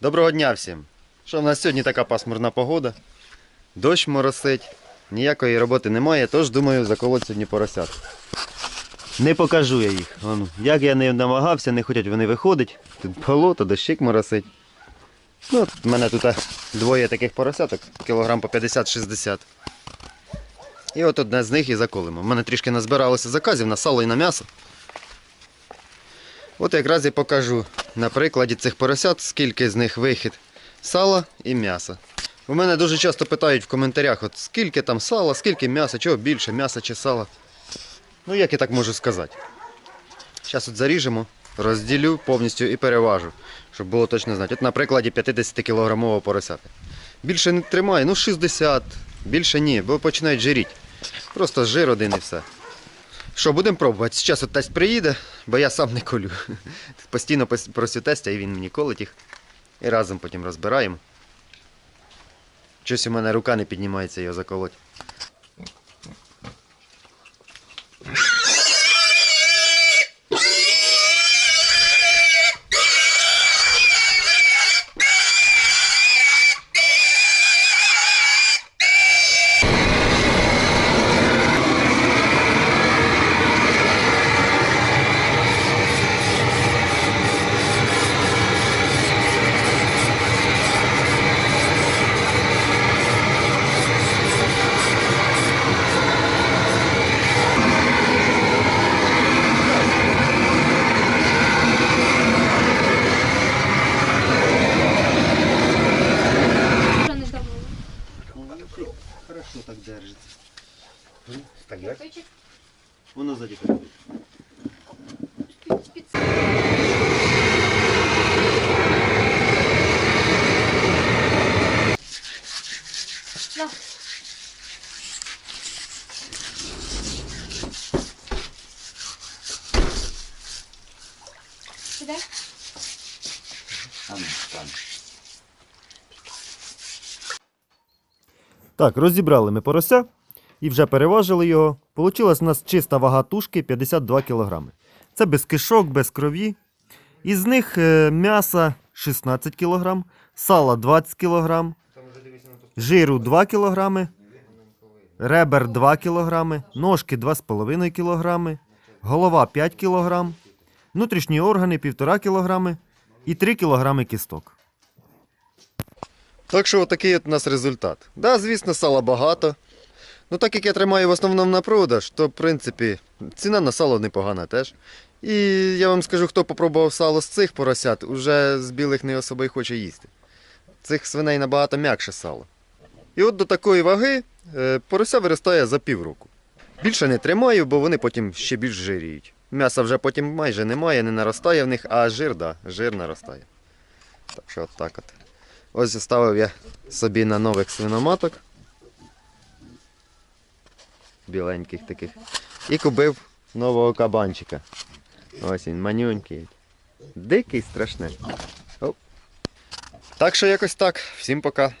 Доброго дня всім! Що в нас сьогодні така пасмурна погода? Дощ моросить, ніякої роботи немає, тож думаю заколоть сьогодні поросят. Не покажу я їх. Вон, як я не намагався, не хочуть вони виходить. Тут болото, дощик моросить. Ну, от в мене тут двоє таких поросяток, кілограм по 50-60. І от одне з них і заколимо. У мене трішки назбиралося заказів на сало і на м'ясо. От якраз і покажу на прикладі цих поросят, скільки з них вихід сала і м'яса. У мене дуже часто питають в коментарях, от скільки там сала, скільки м'яса, чого більше, м'яса чи сала. Ну як я так можу сказати. Зараз от заріжемо, розділю повністю і переважу, щоб було точно знати. От на прикладі 50-кілограмового поросяти. Більше не тримаю, ну 60, більше ні, бо починають жиріти. Просто жир один і все. Що, будемо пробувати. Зараз от тесть приїде, бо я сам не колю. Постійно пос- просю тестя, і він мені колить їх. І разом потім розбираємо. Щось у мене рука не піднімається його заколоть. Так держиться. Так, як? Точек Воно задіка. під На. Сідай. Так, розібрали ми порося і вже переважили його. Получилась у нас чиста вага тушки 52 кг. Це без кишок, без крові. Із них е, м'яса 16 кг, сала 20 кг, жиру 2 кг, ребер 2 кг, ножки 2,5 кг, голова 5 кг, внутрішні органи 1,5 кг і 3 кг кісток. Так що отакий от у нас результат. Да, звісно, сала багато. Ну так як я тримаю в основному на продаж, то в принципі ціна на сало непогана теж. І я вам скажу, хто попробував сало з цих поросят, уже з білих не особо й хоче їсти. Цих свиней набагато м'якше сало. І от до такої ваги е, порося виростає за півроку. Більше не тримаю, бо вони потім ще більш жиріють. М'яса вже потім майже немає, не наростає в них, а жир, да, жир наростає. Так що от так от. Ось заставив я собі на нових свиноматок. Біленьких таких. І купив нового кабанчика. Ось він, манюнький. Дикий страшний. Оп. Так що якось так. Всім пока.